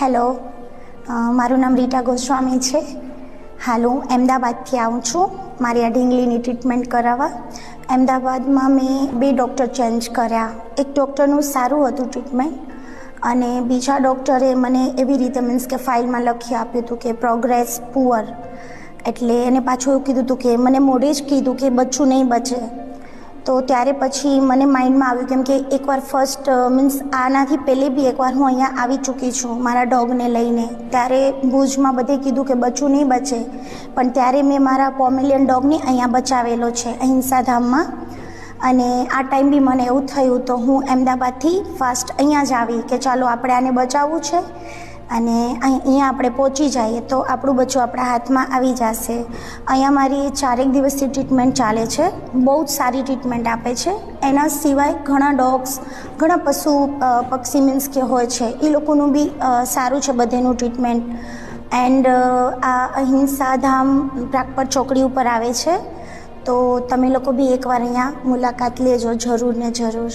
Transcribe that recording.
Hello. મારું નામ રીટા ગોસ્વામી છે. હાલ હું અમદાવાદથી આવું છું મારી આ ઢીંગલીની ટ્રીટમેન્ટ કરાવવા. અમદાવાદમાં મેં બે ડૉક્ટર ચેન્જ કર્યા. એક ડૉક્ટરનું સારું હતું ટ્રીટમેન્ટ અને બીજા ડૉક્ટરે મને એવી રીતે મીન્સ કે ફાઇલમાં લખી આપ્યું હતું કે પ્રોગ્રેસ પુઅર એટલે એને પાછું એવું કીધું હતું કે, મને મોઢે જ કીધું કે બચ્ચું નહીં બચે. તો ત્યારે પછી મને માઇન્ડમાં આવ્યું કેમ કે એકવાર ફર્સ્ટ મીન્સ આનાથી પહેલે બી એકવાર હું અહીંયા આવી ચૂકી છું મારા ડોગને લઈને. ત્યારે ભુજમાં બધે કીધું કે બચ્ચું નહીં બચે. પણ ત્યારે મેં મારા પોમેલિયન ડોગને અહીંયા બચાવેલો છે અહિંસાધામમાં. અને આ ટાઈમ બી મને એવું થયું તો હું અમદાવાદથી ફાસ્ટ અહીંયા જ આવી કે ચાલો આપણે આને બચાવવું છે. અને અહીં- અહીંયા આપણે પહોંચી જઈએ તો આપણું બચ્ચું આપણા હાથમાં આવી જશે. અહીંયા મારી ચારેક દિવસથી ટ્રીટમેન્ટ ચાલે છે. બહુ જ સારી ટ્રીટમેન્ટ આપે છે. એના સિવાય ઘણા ડોગ્સ ઘણા પશુ પક્ષી મીન્સ કે હોય છે, એ લોકોનું બી સારું છે બધેનું ટ્રીટમેન્ટ એન્ડ આ અહિંસા ધામ પ્રાગપર ચોકડી ઉપર આવે છે. તો તમે લોકો બી એકવાર અહીંયા મુલાકાત લેજો, જરૂર ને જરૂર.